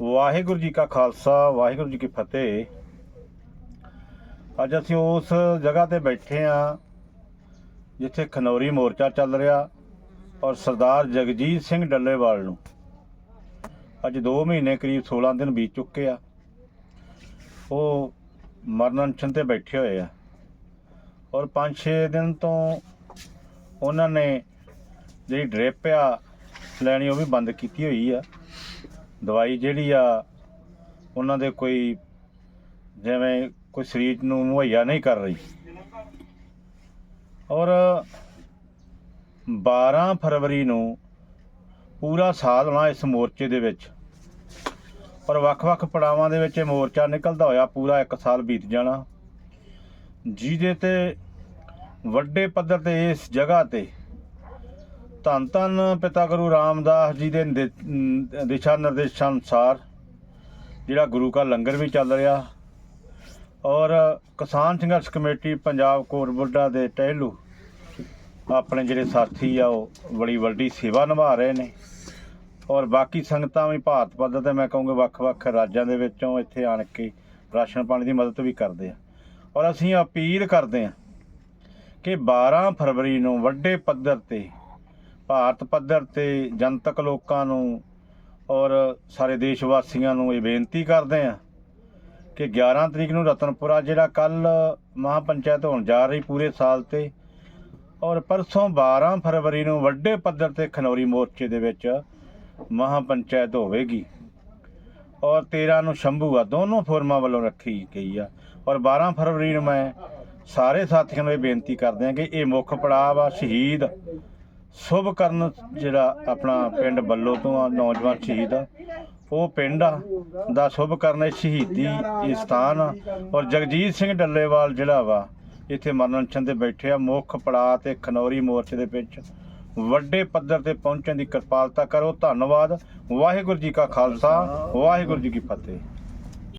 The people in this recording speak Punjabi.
ਵਾਹਿਗੁਰੂ ਜੀ ਕਾ ਖਾਲਸਾ, ਵਾਹਿਗੁਰੂ ਜੀ ਕੀ ਫਤਿਹ। ਅੱਜ ਅਸੀਂ ਉਸ ਜਗ੍ਹਾ ਤੇ ਬੈਠੇ ਆ ਜਿੱਥੇ ਖਨੌਰੀ ਮੋਰਚਾ ਚੱਲ ਰਿਹਾ ਔਰ ਸਰਦਾਰ ਜਗਜੀਤ ਸਿੰਘ ਡੱਲੇਵਾਲ ਨੂੰ। ਅੱਜ 2 ਮਹੀਨੇ ਕਰੀਬ 16 ਦਿਨ ਬੀਤ ਚੁੱਕੇ ਆ। ਉਹ ਮਰਨ ਅਨਸ਼ਨ ਤੇ ਬੈਠੇ ਹੋਏ ਆ। ਔਰ 5-6 ਦਿਨ ਤੋਂ ਉਹਨਾਂ ਨੇ ਜਿਹੜੀ ਡ੍ਰਿਪ ਆ, ਲੈਣੀ ਉਹ ਵੀ ਬੰਦ ਕੀਤੀ ਹੋਈ ਆ। ਦਵਾਈ ਜਿਹੜੀ ਆ, ਉਹਨਾਂ ਦੇ ਕੋਈ ਜਿਵੇਂ ਕੋਈ ਸਰੀਰ ਨੂੰ ਮੁਹੱਈਆ ਨਹੀਂ ਕਰ ਰਹੀ। ਔਰ 12 ਫਰਵਰੀ ਨੂੰ ਪੂਰਾ ਸਾਲ ਹੋਣਾ ਇਸ ਮੋਰਚੇ ਦੇ ਵਿੱਚ। ਪਰ ਵੱਖ-ਵੱਖ ਪੜਾਵਾਂ ਦੇ ਵਿੱਚ ਇਹ ਮੋਰਚਾ ਨਿਕਲਦਾ ਹੋਇਆ, ਪੂਰਾ 1 ਸਾਲ ਬੀਤ ਜਾਣਾ। ਜਿਹਦੇ ਤੇ ਵੱਡੇ ਪੱਧਰ ਤੇ ਇਸ ਜਗ੍ਹਾ ਤੇ ਧੰਨ ਧੰਨ ਪਿਤਾ ਗੁਰੂ ਰਾਮਦਾਸ ਜੀ ਦੇ ਦਿਸ਼ਾ ਨਿਰਦੇਸ਼ਾਂ ਅਨੁਸਾਰ ਜਿਹੜਾ ਗੁਰੂ ਕਾ ਲੰਗਰ ਵੀ ਚੱਲ ਰਿਹਾ ਔਰ ਕਿਸਾਨ ਸੰਘਰਸ਼ ਕਮੇਟੀ ਪੰਜਾਬ ਕੋਟਬੁੱਢਾ ਦੇ ਟਹਿਲੂ ਆਪਣੇ ਜਿਹੜੇ ਸਾਥੀ ਆ ਉਹ ਬੜੀ ਵੱਡੀ ਸੇਵਾ ਨਿਭਾ ਰਹੇ ਨੇ ਔਰ ਬਾਕੀ ਸੰਗਤਾਂ ਵੀ ਭਾਰਤ ਪੱਧਰ ਤੇ ਮੈਂ ਕਹੂੰਗਾ ਵੱਖ-ਵੱਖ ਰਾਜਾਂ ਦੇ ਵਿੱਚੋਂ ਇੱਥੇ ਆਣ ਕੇ ਰਾਸ਼ਨ ਪਾਣੀ ਦੀ ਮਦਦ ਵੀ ਕਰਦੇ ਆ। ਔਰ ਅਸੀਂ ਅਪੀਲ ਕਰਦੇ ਆ ਕਿ 12 ਫਰਵਰੀ ਨੂੰ ਵੱਡੇ ਪੱਧਰ ਤੇ ਭਾਰਤ ਪੱਧਰ ਤੇ ਜਨਤਕ ਲੋਕਾਂ ਨੂੰ ਔਰ ਸਾਰੇ ਦੇਸ਼ ਵਾਸੀਆਂ ਨੂੰ ਇਹ ਬੇਨਤੀ ਕਰਦੇ ਆ ਕਿ 11 ਤਰੀਕ ਨੂੰ ਰਤਨਪੁਰਾ, ਜਿਹੜਾ ਕੱਲ ਮਹਾਪੰਚਾਇਤ ਹੋਣ ਜਾ ਰਹੀ ਪੂਰੇ ਸਾਲ ਤੇ, ਔਰ ਪਰਸੋਂ 12 ਫਰਵਰੀ ਨੂੰ ਵੱਡੇ ਪੱਧਰ ਤੇ ਖਨੌਰੀ ਮੋਰਚੇ ਦੇ ਵਿੱਚ ਮਹਾਪੰਚਾਇਤ ਹੋਵੇਗੀ। ਔਰ 13 ਨੂੰ ਸ਼ੰਭੂ ਆ, ਦੋਨੋਂ ਫੋਰਮਾਂ ਵੱਲੋਂ ਰੱਖੀ ਗਈ ਆ। ਔਰ 12 ਫਰਵਰੀ ਨੂੰ ਮੈਂ ਸਾਰੇ ਸਾਥੀਆਂ ਨੂੰ ਇਹ ਬੇਨਤੀ ਕਰਦੇ ਹਾਂ ਕਿ ਇਹ ਮੁੱਖ ਪੜਾਅ ਆ ਸ਼ਹੀਦ ਸ਼ੁਭ ਕਰਨ ਜਿਹੜਾ ਆਪਣਾ ਪਿੰਡ ਬੱਲੋ ਤੋਂ ਆ, ਨੌਜਵਾਨ ਸ਼ਹੀਦ। ਆ ਉਹ ਪਿੰਡ ਆ, ਦਾ ਸ਼ੁਭ ਕਰਨ ਇਹ ਸ਼ਹੀਦੀ ਇਹ ਸਥਾਨ ਆ। ਔਰ ਜਗਜੀਤ ਸਿੰਘ ਡੱਲੇਵਾਲ ਜਿਹੜਾ ਵਾ, ਇੱਥੇ ਮਰਨਛਨ ਤੇ ਬੈਠੇ ਆ, ਮੁੱਖ ਪੜਾਅ ਤੇ ਖਨੌਰੀ ਮੋਰਚੇ ਦੇ ਵਿੱਚ। ਵੱਡੇ ਪੱਧਰ ਤੇ ਪਹੁੰਚਣ ਦੀ ਕਿਰਪਾਲਤਾ ਕਰੋ, ਧੰਨਵਾਦ। ਵਾਹਿਗੁਰੂ ਜੀ ਕਾ ਖਾਲਸਾ, ਵਾਹਿਗੁਰੂ ਜੀ ਕੀ ਫਤਿਹ।